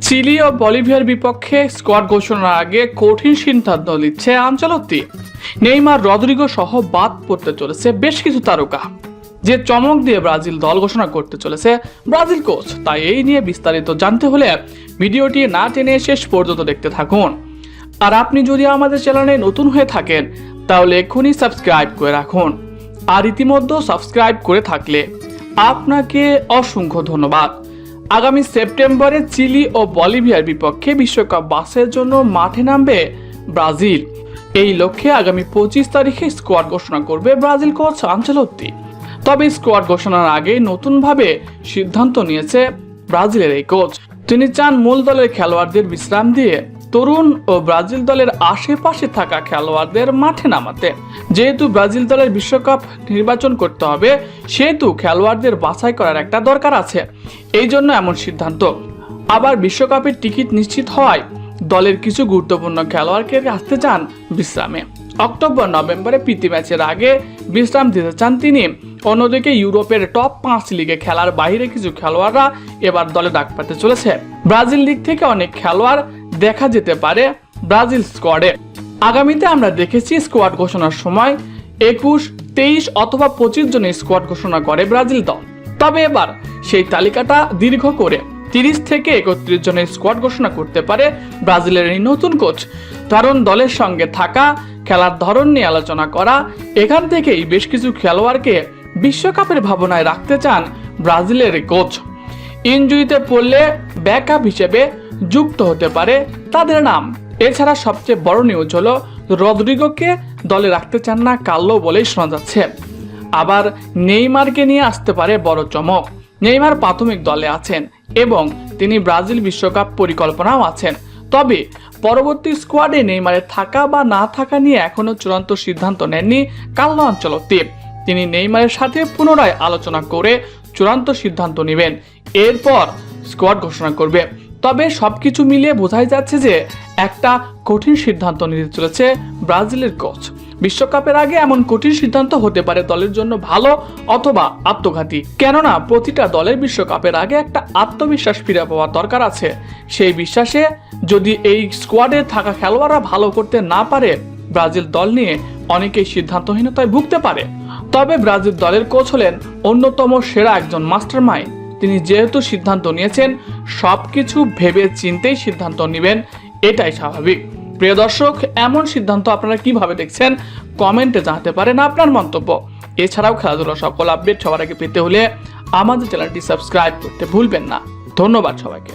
Chilli ও বলিভিয়ার বিপক্ষে squad ঘোষণার আগে কঠিন সিদ্ধান্ত নিচ্ছে আঞ্চলত্তি। নেইমার রদ্রিগো সহ বাদ পড়তে চলেছে বেশ কিছু তারকা, যে চমক দিয়ে ব্রাজিল দল ঘোষণা করতে চলেছে ব্রাজিল কোচ। তাই এই নিয়ে বিস্তারিত জানতে হলে ভিডিওটি না টেনে শেষ পর্যন্ত দেখতে থাকুন। আর আপনি যদি আমাদের চ্যানেলে নতুন হয়ে থাকেন, তাহলে এক্ষুনি সাবস্ক্রাইব করে রাখুন। আর ইতিমধ্যে সাবস্ক্রাইব করে থাকলে আপনাকে অসংখ্য ধন্যবাদ। আগামী সেপ্টেম্বরে চিলি ও বলিভিয়ার বিপক্ষে বিশ্বকাপ বাসের জন্য মাঠে নামবে ব্রাজিল। এই লক্ষ্যে আগামী পঁচিশ তারিখে স্কোয়াড ঘোষণা করবে ব্রাজিল কোচ আঞ্চলত্তি। তবে স্কোয়াড ঘোষণার আগে নতুনভাবে সিদ্ধান্ত নিয়েছে ব্রাজিলের এই কোচ। তিনি চান মূল দলের খেলোয়াড়দের বিশ্রাম দিয়ে তরুণ ও ব্রাজিল দলের আশেপাশে থাকা খেলোয়াড়দের মাঠে নামাতে। যেহেতু ব্রাজিল দলের বিশ্বকাপ নির্বাচন করতে হবে, সেহেতু খেলোয়াড়দের বাছাই করার একটা দরকার আছে। এই জন্য এমন সিদ্ধান্ত। আবার বিশ্বকাপের টিকিট নিশ্চিত হওয়ায় দলের কিছু গুরুত্বপূর্ণ খেলোয়াড়কে আসতে চান বিশ্রামে। অক্টোবর, নভেম্বরে প্রীতি ম্যাচের আগে বিশ্রাম দিতে চান তিনি। অন্যদিকে ইউরোপের টপ পাঁচ লিগে খেলার বাইরে কিছু খেলোয়াড়রা এবার দলে ডাক পেতে চলেছে। ব্রাজিল লিগ থেকে অনেক খেলোয়াড় দেখা যেতে পারে ব্রাজিল স্কোয়াডে আগামীতে আমরা দেখেছি স্কোয়াড ঘোষণার সময় একুশ, তেইশ অথবা পঁচিশ জনের স্কোয়াড ঘোষণা করে ব্রাজিল দল। তবে এবার সেই তালিকাটা দীর্ঘ করে তিরিশ থেকে একত্রিশ জনের স্কোয়াড ঘোষণা করতে পারে ব্রাজিলের এই নতুন কোচ কারণ দলের সঙ্গে থাকা, খেলার ধরন নিয়ে আলোচনা করা, এখান থেকেই বেশ কিছু খেলোয়াড়কে বিশ্বকাপের ভাবনায় রাখতে চান ব্রাজিলের কোচ ইনজুরিতে পড়লে ব্যাকআপ হিসেবে যুক্ত হতে পারে তাদের নাম। এছাড়া সবচেয়ে বড় নিউজ হলো, রদ্রিগোকে দলে রাখতে চান না কাল্লো বলেই শোনা যাচ্ছে। আবার নেইমারকে নিয়ে আসতে পারে বড় চমক। নেইমার প্রাথমিক দলে আছেন এবং তিনি ব্রাজিল বিশ্বকাপ পরিকল্পনাও আছেন। তবে পরবর্তী স্কোয়াডে নেইমারের থাকা বা না থাকা নিয়ে এখনও চূড়ান্ত সিদ্ধান্ত নেননি কাল্লো আঞ্চলত্তি। তিনি নেইমারের সাথে পুনরায় আলোচনা করে চূড়ান্ত সিদ্ধান্ত নেবেন। এরপর স্কোয়াড ঘোষণা করবে। তবে সবকিছু মিলিয়ে বোঝাই যাচ্ছে যে একটা কঠিন সিদ্ধান্ত নিতে চলেছে ব্রাজিলের কোচ। বিশ্বকাপের আগে এমন কঠিন সিদ্ধান্ত হতে পারে দলের জন্য ভালো অথবা আত্মঘাতী। কেননা প্রতিটা দলের বিশ্বকাপের আগে একটা আত্মবিশ্বাস ফিরে পাওয়ার দরকার আছে। সেই বিশ্বাসে যদি এই স্কোয়াডে থাকা খেলোয়াড়রা ভালো করতে না পারে, ব্রাজিল দল নিয়ে অনেকেই সিদ্ধান্তহীনতায় ভুগতে পারে। তবে ব্রাজিল দলের কোচ হলেন অন্যতম সেরা একজন মাস্টার মাইন্ড তিনি যেহেতু সিদ্ধান্ত নিয়েছেন, সবকিছু ভেবে চিনতেই সিদ্ধান্ত নেবেন, এটাই স্বাভাবিক। প্রিয় দর্শক, এমন সিদ্ধান্ত আপনারা কীভাবে দেখছেন, কমেন্টে জানাতে পারেন আপনার মন্তব্য। এছাড়াও খেলাধুলা সকল আপডেট সবার আগে পেতে হলে আমাদের চ্যানেলটি সাবস্ক্রাইব করতে ভুলবেন না। ধন্যবাদ সবাইকে।